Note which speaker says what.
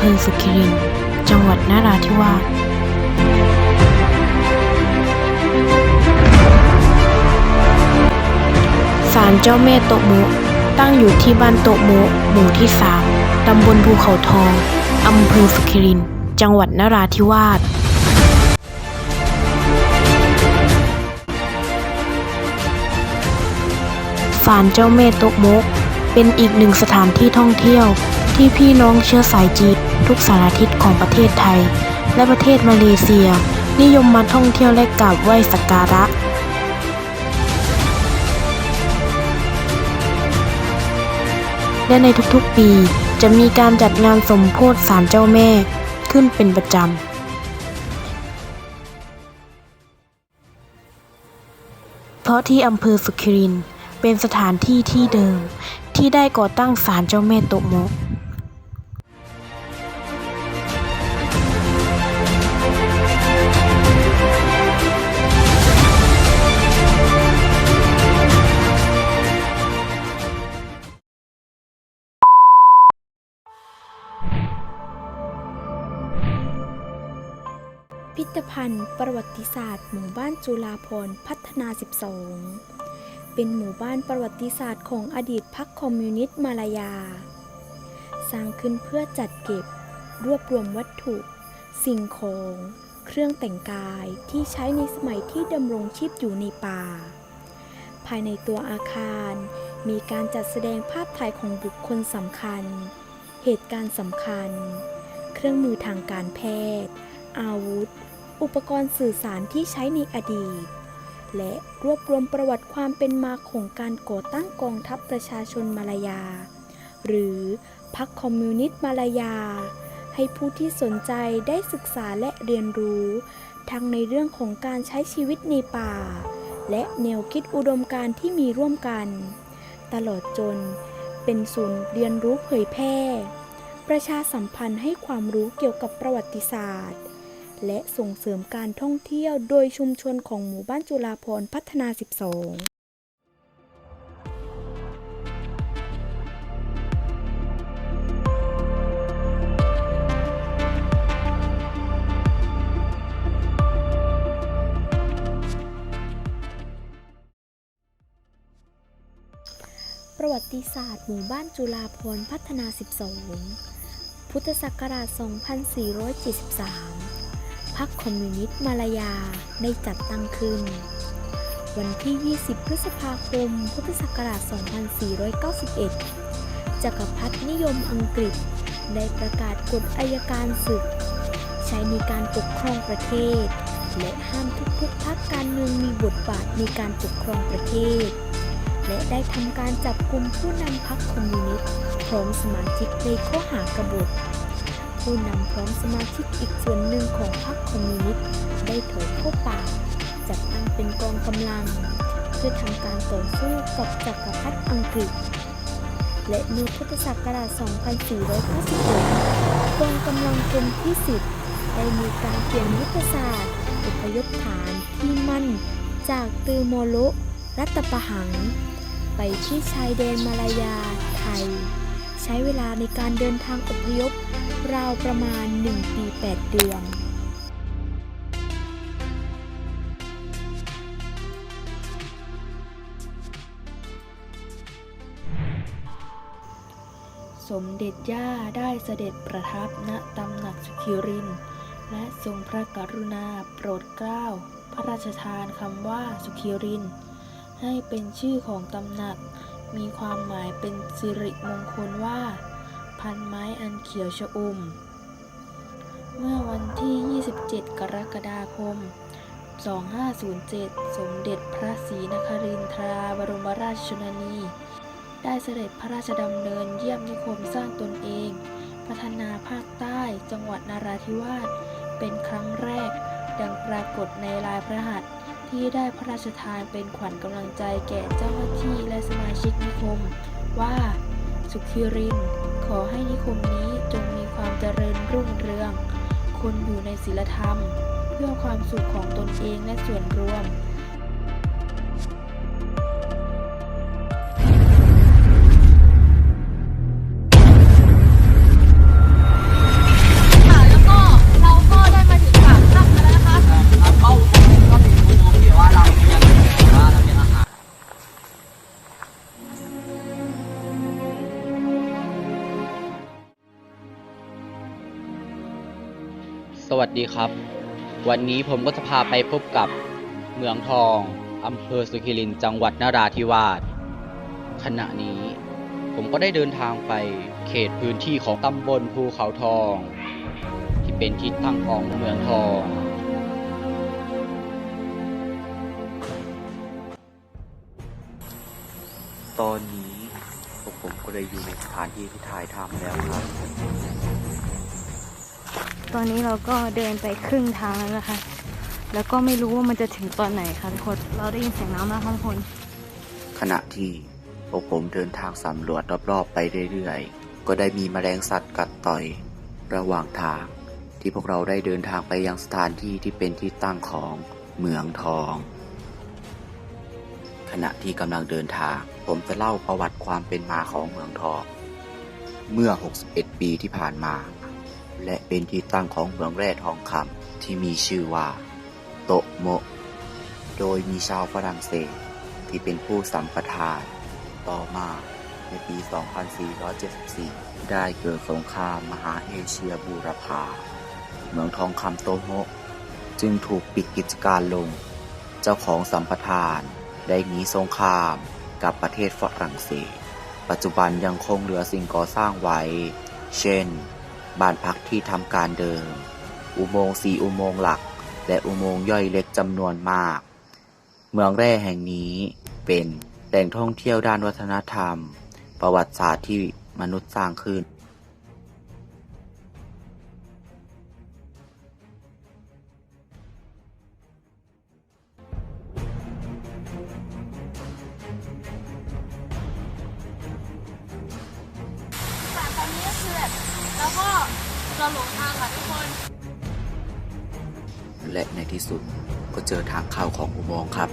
Speaker 1: ภอสุขิริน จังหวัดนราธิวาสศาลเจ้าแม่โตะโมะตั้งอยู่ที่บ้านโตะโมะหมู่ที่3ตำบลภูเขาทอง อำเภอสุขิริน จังหวัดนราธิวาสศาลเจ้าแม่โตะโมะเป็นอีกหนึ่งสถานที่ท่องเที่ยวที่พี่น้องเชื้อสายจีน ทุกสารทิศของประเทศไทย และประเทศมาเลเซีย นิยมมาท่องเที่ยวและกราบไหว้สักการะและในทุกๆปีจะมีการจัดงานสมโพธิศาลเจ้าแม่ขึ้นเป็นประจำเพราะที่อำเภอสุขิรินเป็นสถานที่ที่เดิมที่ได้ก่อตั้งศาลเจ้าแม่โตโมะ
Speaker 2: พิพิธภัณฑ์ประวัติศาสตร์หมู่บ้านจุฬาภรพัฒนา 12 เป็นหมู่บ้านประวัติศาสตร์ของอดีตพรรคคอมมิวนิสต์มาลายา สร้างขึ้นเพื่อจัดเก็บ รวบรวมวัตถุ สิ่งของ เครื่องแต่งกายที่ใช้ในสมัยที่ดำรงชีพอยู่ในป่า ภายในตัวอาคารมีการจัดแสดงภาพถ่ายของบุคคลสำคัญ เหตุการณ์สำคัญ เครื่องมือทางการแพทย์ อาวุธ อุปกรณ์สื่อสารที่ใช้ในอดีต และรวบรวมประวัติความเป็นมาของการก่อตั้งกองทัพประชาชนมาลายา หรือพรรคคอมมิวนิสต์มาลายา ให้ผู้ที่สนใจได้ศึกษาและเรียนรู้ ทั้งในเรื่องของการใช้ชีวิตในป่า และแนวคิดอุดมการณ์ที่มีร่วมกัน ตลอดจนเป็นศูนย์เรียนรู้เผยแพร่ประชาสัมพันธ์ให้ความรู้เกี่ยวกับประวัติศาสตร์ และส่งเสริมการท่องเที่ยวโดยชุมชนของหมู่บ้านจุฬาภรพัฒนา 12ประวัติศาสตร์หมู่บ้านจุฬาภรพัฒนา 12 พุทธศักราช 2473 รรคคอมมิวนิสต์มาลายาได้จัดตั้งขึ้น วันที่ 20 พฤษภาคม พุทธศักราช 2491 จักรพรรดินิยมอังกฤษ ได้ประกาศกฎอัยการศึก ใช้ในการปกครองประเทศ และห้ามทุกๆพรรคการเมืองมีบทบาทในการปกครองประเทศ และได้ทำการจับกลุ่มผู้นำพรรคคอมมิวนิสต์พร้อมสมาชิกในข้อหากบฏ ผู้นำพร้อมสมาชิกอีกส่วนหนึ่งของพรรคคอมมิวนิสต์ได้ถอยเข้าป่าจัดตั้งเป็นกองกำลัง เพื่อทำการต่อสู้กับจักรพรรดิอังกฤษ และในพุทธศักราช 2456กองกำลังกรมที่10ได้มีการเปลี่ยนยุทธศาสตร์อพยพฐานที่มั่น จากตือโมโลรัตประหัง ไปที่ชายแดนมาลายาไทย ช้เวลาในการเดินทางอพยพ ราวประมาณ 1 ปี 8 เดือน
Speaker 3: สมเด็จย่าได้เสด็จประทับณตำหนักสุขิริน และทรงพระกรุณาโปรดเกล้า พระราชทานคำว่าสุขิริน ให้เป็นชื่อของตำหนัก มีความหมายเป็นสิริมงคลว่า พันไม้อันเขียวชอุ่ม เมื่อวันที่ 27 กรกฎาคม 2507 สมเด็จพระศรีนครินทราบรมราชชนนี ได้เสด็จพระราชดำเนินเยี่ยมนิคมสร้างตนเอง พัฒนาภาคใต้จังหวัดนาราธิวาสเป็นครั้งแรกดังปรากฏในลายพระหัตถ์ ที่ได้พระราชทานเป็นขวัญกำลังใจแก่เจ้าหน้าที่และสมาชิกนิคม ว่า สุขิริน ขอให้นิคมนี้จงมีความเจริญรุ่งเรือง คนอยู่ในศีลธรรม เพื่อความสุขของตนเองและส่วนรวม วัส
Speaker 4: ดีครับ วันนี้ผมก็จะพาไปพบกับเมืองทองอำเภอสุขิรินจังหวัดนราธิวาสขณะนี้ ผมก็ได้เดินทางไปเขตพื้นที่ของตำบลภูเขาทอง ที่เป็นทิศทางของเมืองทอง
Speaker 5: ตอนนี้ผมก็ได้อยู่ในสถานที่ที่ถ่ายทำแล้วครับ
Speaker 1: ตอนนี้เราก็เดินไปครึ่งทางแล้วนะคะ แล้วก็ไม่รู้ว่ามันจะถึงตอนไหนค่ะทุกคน เราได้ยินเสียงน้ำแล้วค่ะทุกคน
Speaker 5: ขณะที่พวกผมเดินทางสำรวจรอบๆไปเรื่อยๆ ก็ได้มีแมลงสัตว์กัดต่อย ระหว่างทางที่พวกเราได้เดินทางไปยังสถานที่ที่เป็นที่ตั้งของเมืองทอง ขณะที่กำลังเดินทาง ผมจะเล่าประวัติความเป็นมาของเมืองทอง เมื่อ 61 ปีที่ผ่านมา และเป็นที่ตั้งของเมืองแร่ทองคำที่มีชื่อว่า โตโมะ โดยมีชาวฝรั่งเศส ที่เป็นผู้สัมปทาน ต่อมาในปี 2474 ได้เกิดสงครามมหาเอเชียบูรพาเมืองทองคำโตโมะ จึงถูกปิดกิจการลง เจ้าของสัมปทานได้หนีสงครามกับประเทศฝรั่งเศส ปัจจุบันยังคงเหลือสิ่งก่อสร้างไว้ เช่น บ้านพักที่ทำการเดิม อุโมงค์สีอุโมงค์หลัก และอุโมงค์ย่อยเล็กจำนวนมาก เมืองแร่แห่งนี้เป็นแหล่งท่องเที่ยวด้านวัฒนธรรม ประวัติศาสตร์ที่มนุษย์สร้างขึ้น
Speaker 3: ตอนนี้ก็คือแบบ แล้วก็เราหลงทางค่ะทุกคน
Speaker 5: และในที่สุดก็เจอทางเข้าของอุโมงค์ครับ